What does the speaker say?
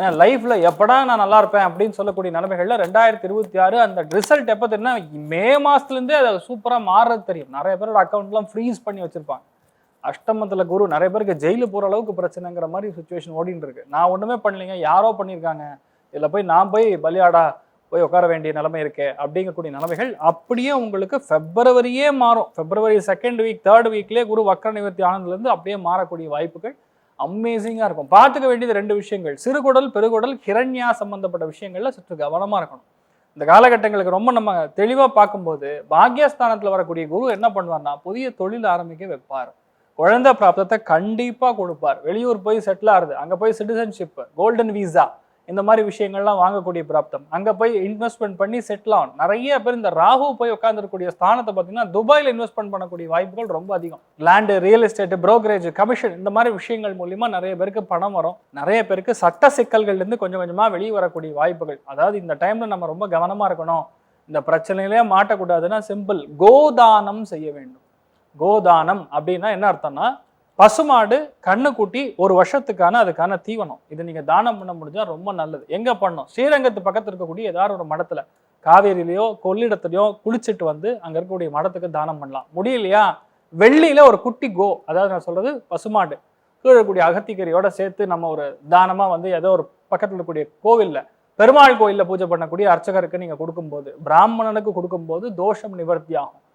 ஏன்னா லைஃப்ல எப்படா நான் நல்லா இருப்பேன் அப்படின்னு சொல்லக்கூடிய நிலைமைகள்ல ரெண்டாயிரத்தி இருபத்தி ஆறு அந்த ரிசல்ட் எப்போ தெரியும்னா மே மாசத்துல இருந்தே அது சூப்பரா மாறுறது தெரியும். நிறைய பேரோட அக்கௌண்ட்லாம் ஃப்ரீஸ் பண்ணி வச்சிருப்பாங்க. அஷ்டமத்துல குரு நிறைய பேருக்கு ஜெயிலு போற அளவுக்கு பிரச்சனைங்கிற மாதிரி சுச்சுவேஷன் ஓடிட்டு இருக்கு. நான் ஒண்ணுமே பண்ணலைங்க யாரோ பண்ணியிருக்காங்க. இதுல போய் நான் போய் பலியாடா போய் உட்கார வேண்டிய நிலைமை இருக்கே அப்படிங்கக்கூடிய நிலைமைகள் அப்படியே உங்களுக்கு பிப்ரவரியே மாறும். பிப்ரவரி செகண்ட் வீக் தேர்ட் வீக்லேயே குரு வக்கர நிவர்த்தி ஆனதுலேருந்து அப்படியே மாறக்கூடிய வாய்ப்புகள் அமேசிங்காக இருக்கும். பார்த்துக்க வேண்டியது ரெண்டு விஷயங்கள். சிறுகுடல் பெருகுடல் கிரண்யா சம்பந்தப்பட்ட விஷயங்களில் சற்று கவனமாக இருக்கணும். இந்த காலகட்டங்களுக்கு ரொம்ப நம்ம தெளிவாக பார்க்கும்போது பாக்யஸ்தானத்தில் வரக்கூடிய குரு என்ன பண்ணுவார்னா புதிய தொழில் ஆரம்பிக்க வைப்பார். குழந்தை பிராப்தத்தை கண்டிப்பாக கொடுப்பார். வெளியூர் போய் செட்டில் ஆகுது. அங்கே போய் சிட்டிசன்ஷிப் கோல்டன் வீசா இந்த மாதிரி விஷயங்கள்லாம் வாங்கக்கூடிய பிராப்தம். அங்கே போய் இன்வெஸ்ட்மெண்ட் பண்ணி செட்டில் ஆகும் நிறைய பேர் இந்த ராகு போய் உட்காந்துருக்கூடிய ஸ்தானத்தை பார்த்தீங்கன்னா துபாயில் இன்வெஸ்ட்மெண்ட் பண்ணக்கூடிய வாய்ப்புகள் ரொம்ப அதிகம். Land real estate brokerage commission இந்த மாதிரி விஷயங்கள் மூலிமா நிறைய பேருக்கு பணம் வரும். நிறைய பேருக்கு சட்ட சிக்கல்கள்லேருந்து கொஞ்சம் கொஞ்சமாக வெளியே வரக்கூடிய வாய்ப்புகள். அதாவது இந்த டைமில் நம்ம ரொம்ப கவனமாக இருக்கணும். இந்த பிரச்சனையிலே மாட்டக்கூடாதுன்னா சிம்பிள் கோதானம் செய்ய வேண்டும். கோதானம் அப்படின்னா என்ன அர்த்தம்னா பசுமாடு கண்ணுக்குட்டி ஒரு வருஷத்துக்கான அதுக்கான தீவனம். இது நீங்க தானம் பண்ண முடிஞ்சா ரொம்ப நல்லது. எங்க பண்ணோம் ஸ்ரீரங்கத்து பக்கத்துல இருக்கக்கூடிய ஏதாவது ஒரு மடத்துல காவேரியிலையோ கொள்ளிடத்துலயோ குளிச்சுட்டு வந்து அங்க இருக்கக்கூடிய மடத்துக்கு தானம் பண்ணலாம். முடியலையா? வெள்ளியில் ஒரு குட்டி கோ அதாவது நான் சொல்றது பசுமாடு கீழே இருக்கக்கூடிய அகத்திக்கரியோட சேர்த்து நம்ம ஒரு தானமாக வந்து ஏதோ ஒரு பக்கத்துல இருக்கக்கூடிய கோவில்ல பெருமாள் கோயிலில் பூஜை பண்ணக்கூடிய அர்ச்சகருக்கு நீங்க கொடுக்கும்போது பிராமணனுக்கு கொடுக்கும்போது தோஷம் நிவர்த்தி ஆகும்.